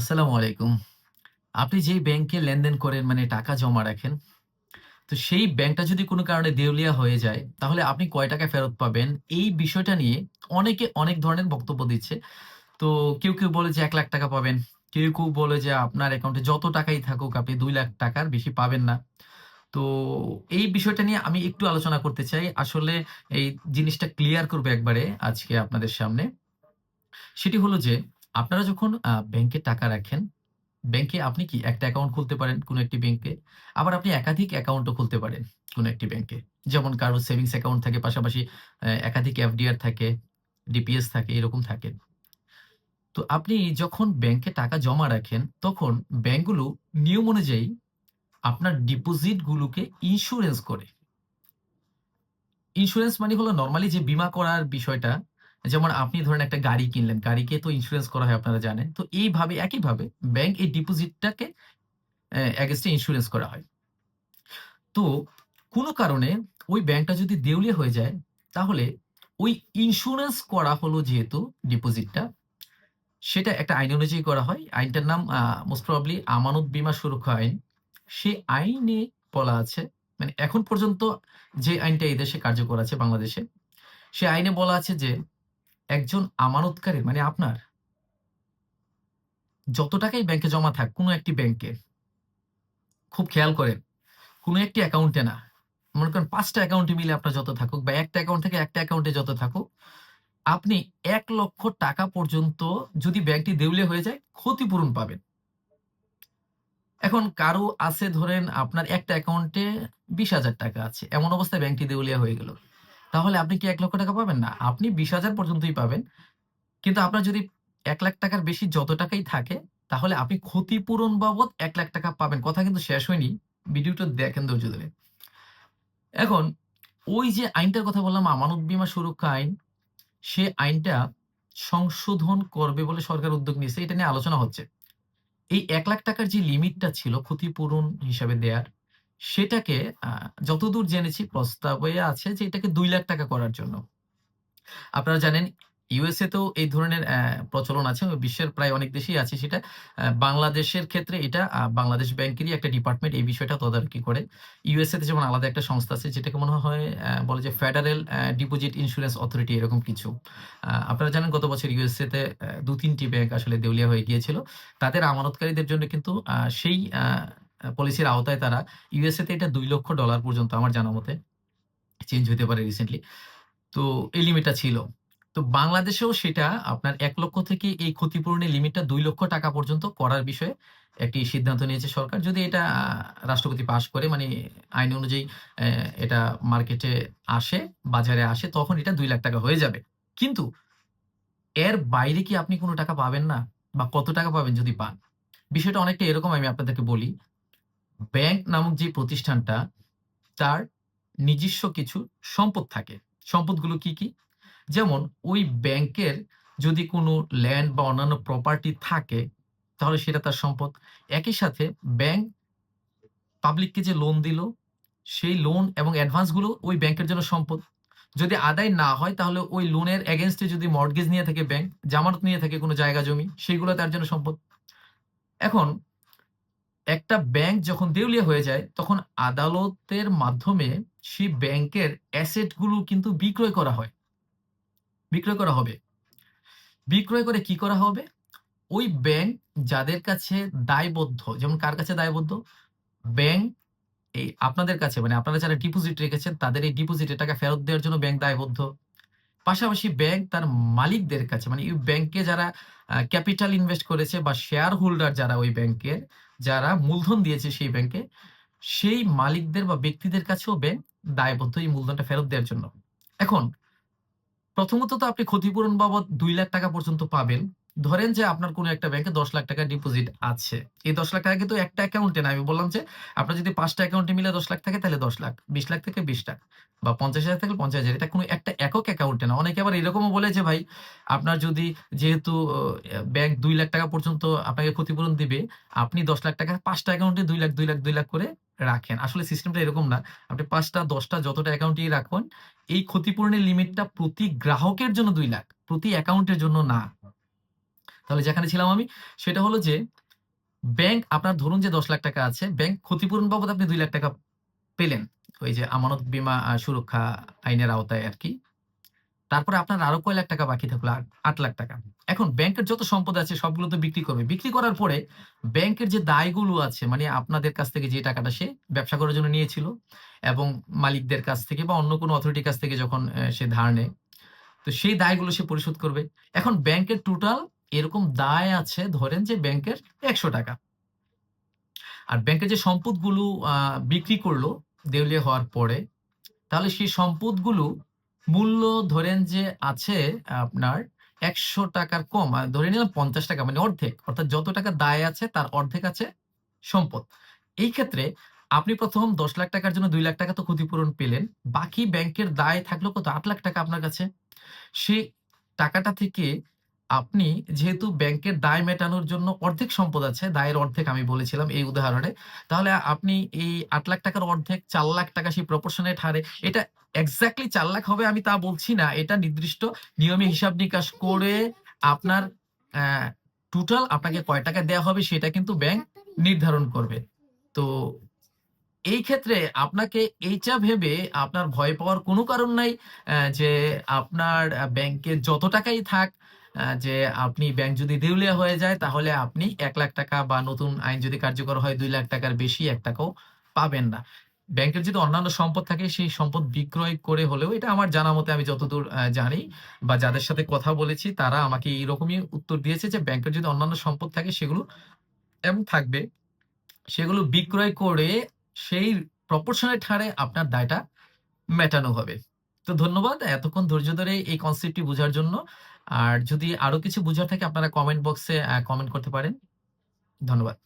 আসসালামু আলাইকুম। আপনি যেই ব্যাংকে লেনদেন করেন মানে টাকা জমা রাখেন, তো সেই ব্যাংকটা যদি কোনো কারণে দেউলিয়া হয়ে যায়, তাহলে আপনি কয় টাকা ফেরত পাবেন? এই বিষয়টা নিয়ে অনেকে অনেক ধরনের বক্তব্য দিচ্ছে। তো কেউ, কেউ বলে যে এক লাখ টাকা পাবেন। কেউ, কেউ বলে যে আপনার অ্যাকাউন্টে যত টাকাই থাকুক আপনি দুই লাখ টাকার বেশি পাবেন না। তো এই বিষয়টা নিয়ে আমি একটু আলোচনা করতে চাই। আসলে এই জিনিসটা ক্লিয়ার করব একবারে আজকে আপনাদের সামনে। সেটি হলো যে আপনারা যখন ব্যাংকে টাকা রাখেন ব্যাংকে আপনি কি একটা অ্যাকাউন্ট খুলতে পারেন কোনো একটি ব্যাংকে। আবার আপনি একাধিক অ্যাকাউন্টও খুলতে পারেন কোনো একটি ব্যাংকে। যেমন কারও সেভিংস অ্যাকাউন্ট থাকে পাশাপাশি একাধিক এফডিআর থাকে, ডিপিএস থাকে এরকম থাকে। তো আপনি যখন ব্যাংকে টাকা জমা রাখেন তখন ব্যাংকগুলো নিয়ম অনুযায়ী আপনার ডিপোজিট গুলোকে ইন্সুরেন্স করে। ইন্স্যুরেন্স মানে হলো নর্মালি যে বীমা করার বিষয়টা, যেমন আপনি ধরেন একটা গাড়ি কিনলেন, গাড়িকে তো ইন্সুরেন্স করা হয় আপনারা জানেন। তো এইভাবে একইভাবে ব্যাংক এই ডিপোজিটটাকে অ্যা এগেইনস্ট এ করা হয়। তো কোনো কারণে ওই ব্যাংকটা যদি দেউলিয়া হয়ে যায়, তাহলে ওই ইন্স্যুরেন্স করা হলো যেহেতু ডিপোজিটটা, সেটা একটা আইন অনুযায়ী করা হয়। আইনটার নাম মোস্ট প্রবাবলি আমানত বীমা সুরক্ষা আইন। সে আইনে বলা আছে মানে এখন পর্যন্ত যে আইনটা এই দেশে কার্যকর আছে বাংলাদেশে, সে আইনে বলা আছে যে একজন আমানতকারী মানে আপনার যত টাকাই ব্যাংকে জমা থাক কোনো একটি ব্যাংকে, খুব খেয়াল করেন, কোনো একটি অ্যাকাউন্টে না। মনে করেন ৫ টা অ্যাকাউন্টে মিলে আপনার যত থাকুক বা একটা অ্যাকাউন্ট থেকে একটা অ্যাকাউন্টে যত থাকুক, আপনি এক লক্ষ টাকা পর্যন্ত যদি ব্যাংকটি দেউলিয়া হয়ে যায় ক্ষতিপূরণ পাবেন। এখন কারও আছে ধরেন আপনার একটা অ্যাকাউন্টে ৳২০,০০০ আছে। এমন অবস্থায় ব্যাংকটি দেউলিয়া হয়ে গেল। তাহলে আপনি কি এক লক্ষ টাকা পাবেন? না। আপনি ২০,০০০ পর্যন্তই পাবেন। কিন্তু আপনার যদি এক লাখ টাকার বেশি যত টাকাই থাকে, তাহলে আপনি ক্ষতিপূরণ বাবদ এক লাখ টাকা পাবেন। কথা কিন্তু শেষ হয়নি। ভিডিওটা দেখেন ধৈর্য ধরে। এখন ওই যে আইনটার কথা বললাম আমানত বীমা সুরক্ষা আইন, সে আইনটা সংশোধন করবে বলে সরকার উদ্যোগ নিয়েছে। এটা নিয়ে আলোচনা হচ্ছে। এই এক লাখ টাকার যে লিমিটটা ছিল ক্ষতিপূরণ হিসাবে দেয়ার, সেটাকে যতদূর জেনেছি প্রস্তাবে আছে যে এটাকে দুই লাখ টাকা করার জন্য। আপনারা জানেন ইউএসএ তেও এই ধরনের প্রচলন আছে। বিশ্বের প্রায় অনেক দেশেই আছে সেটা। বাংলাদেশের ক্ষেত্রে এটা বাংলাদেশ ব্যাংকেরই একটা ডিপার্টমেন্ট এই বিষয়টা তদারকি করে। ইউএসএ তে যেমন আলাদা একটা সংস্থা আছে যেটাকে মনে হয় বলে যে ফেডারেল ডিপোজিট ইন্স্যুরেন্স অথরিটি এরকম কিছু। আপনারা জানেন গত বছর ইউএসএ তে দু ২-৩ ব্যাংক আসলে দেউলিয়া হয়ে গিয়েছিল। তাদের আমানতকারীদের জন্য কিন্তু সেই পলিসির আওতায় তারা ইউএসএ তে এটা দুই লক্ষ ডলার পর্যন্ত আমার জানা মতে চেঞ্জ হতে পারে রিসেন্টলি। তো এই লিমিটটা ছিল। তো বাংলাদেশেও সেটা আপনার এক লক্ষ থেকে এই ক্ষতিপূরণের লিমিটটা দুই লক্ষ টাকা পর্যন্ত করার বিষয়ে একটি সিদ্ধান্ত নিয়েছে সরকার। যদি এটা রাষ্ট্রপতি পাশ করে মানে আইন অনুযায়ী এটা মার্কেটে আসে, বাজারে আসে তখন এটা দুই লাখ টাকা হয়ে যাবে। কিন্তু এর বাইরে কি আপনি কোনো টাকা পাবেন না? বা কত টাকা পাবেন যদি পান? বিষয়টা অনেকটা এরকম আমি আপনাদেরকে বলি। ব্যাংক নামক যে প্রতিষ্ঠানটা তার নিজস্ব কিছু সম্পদ থাকে। সম্পদগুলো কি, কি? যেমন ওই ব্যাংকের যদি কোনো ল্যান্ড বা অন্যান্য প্রপার্টি থাকে, তাহলে সেটা তার সম্পদ। একই সাথে ব্যাংক পাবলিককে যে লোন দিল, সেই লোন এবং অ্যাডভান্সগুলো ওই ব্যাংকের জন্য সম্পদ। যদি আদায় না হয় তাহলে ওই লোনের এগেইনস্ট এ যদি মর্টগেজ নিয়ে থাকে ব্যাংক, জামানত নিয়ে থাকে কোনো জায়গা জমি, সেইগুলো তার জন্য সম্পদ। এখন একটা ব্যাংক যখন দেউলিয়া হয়ে যায়, তখন আদালতের মাধ্যমে সেই ব্যাংকের অ্যাসেটগুলো কিন্তু বিক্রয় করা হয়। বিক্রয় করা হবে। বিক্রয় করে কি করা হবে? ওই ব্যাংক যাদের কাছে দায়বদ্ধ, যেমন কার কাছে দায়বদ্ধ? ব্যাংক এই আপনাদের কাছে মানে আপনারা যারা ডিপোজিট রেখেছেন তাদের এই ডিপোজিটের টাকা ফেরত দেওয়ার জন্য ব্যাংক দায়বদ্ধ। পাশাপাশি ব্যাংক তার মালিকদের কাছে মানে ব্যাংকে যারা ক্যাপিটাল ইনভেস্ট করেছে বা শেয়ার হোল্ডার যারা ওই ব্যাংকের, যারা মূলধন দিয়েছে সেই ব্যাংকে, সেই মালিকদের বা ব্যক্তিদের কাছেও ব্যাংক দায়বদ্ধ এই মূলধনটা ফেরত দেওয়ার জন্য। এখন প্রথমত তো আপনি ক্ষতিপূরণ বাবদ দুই লাখ টাকা পর্যন্ত পাবেন। ধরেন যে আপনার কোনো একটা ব্যাংকে দশ লাখ টাকা ডিপোজিট আছে। এই দশ লাখ টাকা কিন্তু একটা অ্যাকাউন্টে না। আমি বললাম যে আপনার যদি ৫ টা অ্যাকাউন্টে মিলে দশ লাখ থাকে তাহলে দশ লাখ বিশ লাখ থেকে ৳২০,০০০ বা পঞ্চাশ হাজার থেকে পঞ্চাশ হাজার এটা কোনো একটা একক অ্যাকাউন্টে না। অনেকে আবার এরকমও বলে যে ভাই আপনার যদি যেহেতু ব্যাংক দুই লাখ টাকা পর্যন্ত আপনাকে ক্ষতিপূরণ দিবে, আপনি ৳১০,০০,০০০ ৫ টা অ্যাকাউন্টে দুই লাখ দুই লাখ দুই লাখ করে রাখেন। আসলে সিস্টেমটা এরকম না। আপনি ৫ টা ১০ টা যতটা অ্যাকাউন্টেই রাখুন, এই ক্ষতিপূরণের লিমিটটা প্রতি গ্রাহকের জন্য দুই লাখ প্রতি অ্যাকাউন্টের জন্য না। তাহলে যেখানে ছিলাম আমি সেটা হলো যে ব্যাংক আপনার ধরুন যে ১০ লাখ টাকা আছে, ব্যাংক ক্ষতিপূরণ বাবদ আপনি ২ লাখ টাকা পেলেন। ওই যে আমানত বীমা সুরক্ষা আইনের আওতায় আরকি। তারপরে আপনার আরও কয় লাখ টাকা বাকি থাকল? আট লাখ টাকা। এখন ব্যাংকের যত সম্পদ আছে সবগুলো তো বিক্রি করবে। বিক্রি করার পরে ব্যাংকের যে দায়গুলো আছে মানে আপনাদের কাছ থেকে যে টাকাটা সে ব্যবসা করার জন্য নিয়েছিল এবং মালিকদের কাছ থেকে বা অন্য কোনো অথরিটির কাছ থেকে যখন সে ধার নেয়, তো সেই দায়গুলো সে পরিশোধ করবে। এখন ব্যাংকের টোটাল এরকম দায় আছে ধরেন যে ব্যাংকের ৳১০০ আর ব্যাংকের যে সম্পদগুলো বিক্রি করল দেউলিয়া হওয়ার পরে, তাহলে সেই সম্পদগুলো মূল্য ধরেন যে আছে আপনার একশো টাকার কম। ধরে নিলাম ৳৫০ মানে অর্ধেক। অর্থাৎ যত টাকা দায় আছে তার অর্ধেক আছে সম্পদ। এই ক্ষেত্রে আপনি ১ম ৳১০ লাখ টাকার জন্য দুই লাখ টাকা তো ক্ষতিপূরণ পেলেন। বাকি ব্যাংকের দায় থাকল কত? আট লাখ টাকা আপনার কাছে। সেই টাকাটা থেকে আপনি যেহেতু ব্যাংকের দায় মেটানোর জন্য অর্ধেক সম্পদ আছে, দায়ের অর্ধেক আমি বলেছিলাম এই উদাহরণে। তাহলে আপনি এই আট লাখ টাকার অর্ধেক চার লাখ টাকা সেই প্রপোর্শনেট হারে এটা এক্সাক্টলি চার লাখ হবে আমি তা বলছি না। এটা নির্দিষ্ট নিয়মে হিসাব নিকাশ করে আপনার টোটাল আপনাকে কয় টাকা দেওয়া হবে সেটা কিন্তু ব্যাংক নির্ধারণ করবে। তো এই ক্ষেত্রে আপনাকে এইটা ভেবে আপনার ভয় পাওয়ার কোনো কারণ নাই যে আপনার ব্যাংকে যত টাকাই থাক যে আপনি ব্যাংক যদি দেউলিয়া হয়ে যায়, তাহলে আপনি ৳১ লাখ টাকা বা নতুন আইন যদি কার্যকর হয় ৳২ লাখ টাকার বেশি ৳১ টাকাও পাবেন না। ব্যাংকের যদি অন্যান্য সম্পদ থাকে, সেই সম্পদ বিক্রয় করে হলেও এটা আমার জানা মতে আমি যতদূর জানি বা যাদের সাথে কথা বলেছি, তারা আমাকে এইরকমই উত্তর দিয়েছে যে ব্যাংকের যদি অন্যান্য সম্পদ থাকে, সেগুলো এবং থাকবে, সেগুলো বিক্রয় করে সেই প্রপোর্শনেট হারে আপনার দায়টা মেটানো হবে। তো ধন্যবাদ, এতক্ষণ ধৈর্য ধরে এই কনসেপ্টটি বুঝার জন্য। আর যদি আরও কিছু বুঝার থাকে আপনারা কমেন্ট বক্সে কমেন্ট করতে পারেন। ধন্যবাদ।